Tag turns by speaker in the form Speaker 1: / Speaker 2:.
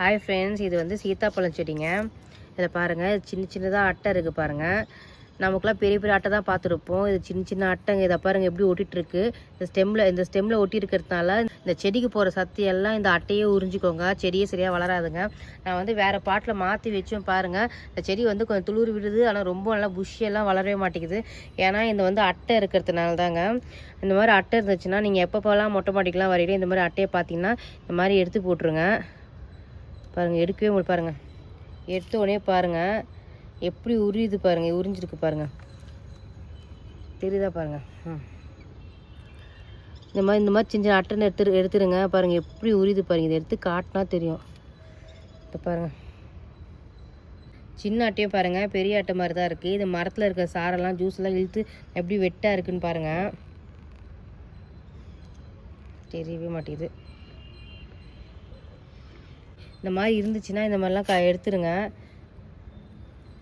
Speaker 1: Hi friends இது வந்து சீத்தாப்பழம் செடிங்க. இதில் பாருங்கள் சின்ன சின்னதாக அட்டை இருக்குது பாருங்கள் நமக்குலாம் பெரிய பெரிய அட்டை தான் பார்த்துருப்போம். இது சின்ன சின்ன அட்டைங்க. இதை பாருங்கள் எப்படி ஒட்டிகிட்ருக்கு இந்த ஸ்டெம்மில் இந்த ஸ்டெம்மில் ஒட்டி இருக்கிறதுனால இந்த செடிக்கு போகிற சக்தி எல்லாம் இந்த அட்டையே உறிஞ்சிக்கோங்க. செடியே சரியாக வளராதுங்க. நான் வந்து வேறு பாட்டில் மாற்றி வச்சும் பாருங்கள் இந்த செடி வந்து கொஞ்சம் துளிர் விடுது. ஆனால் ரொம்ப நல்லா புஷ்ஷெல்லாம் வளரவே மாட்டேங்குது. ஏன்னா இந்த வந்து அட்டை இருக்கிறதுனால தாங்க. இந்த மாதிரி அட்டை இருந்துச்சுன்னா நீங்கள் எப்பப்போலாம் மொட்டை மாடிக்கெலாம் வரையிலே இந்த மாதிரி அட்டையை பார்த்தீங்கன்னா இந்த மாதிரி எடுத்து போட்டுருங்க. பாருங்கள் எடுக்கவே முடியும் பாருங்கள் எடுத்த உடனே பாருங்கள் எப்படி உரியுது பாருங்கள் உறிஞ்சிருக்கு பாருங்கள் தெரியுதா பாருங்கள் ம். இந்த மாதிரி இந்த மாதிரி சின்ன சின்ன அட்டன் எடுத்து எடுத்துருங்க பாருங்கள் எப்படி உரியுது பாருங்கள் இதை எடுத்து காட்டினா தெரியும். இப்போ பாருங்கள் சின்ன அட்டையும் பாருங்கள் பெரிய அட்டை மாதிரி தான் இருக்குது இது மரத்தில் இருக்க சாரெல்லாம் ஜூஸ்லாம் இழுத்து எப்படி வெட்டாக இருக்குன்னு பாருங்கள் தெரியவே மாட்டேங்குது. இந்த மாதிரி இருந்துச்சுன்னா இந்த மாதிரிலாம் க எடுத்துருங்க.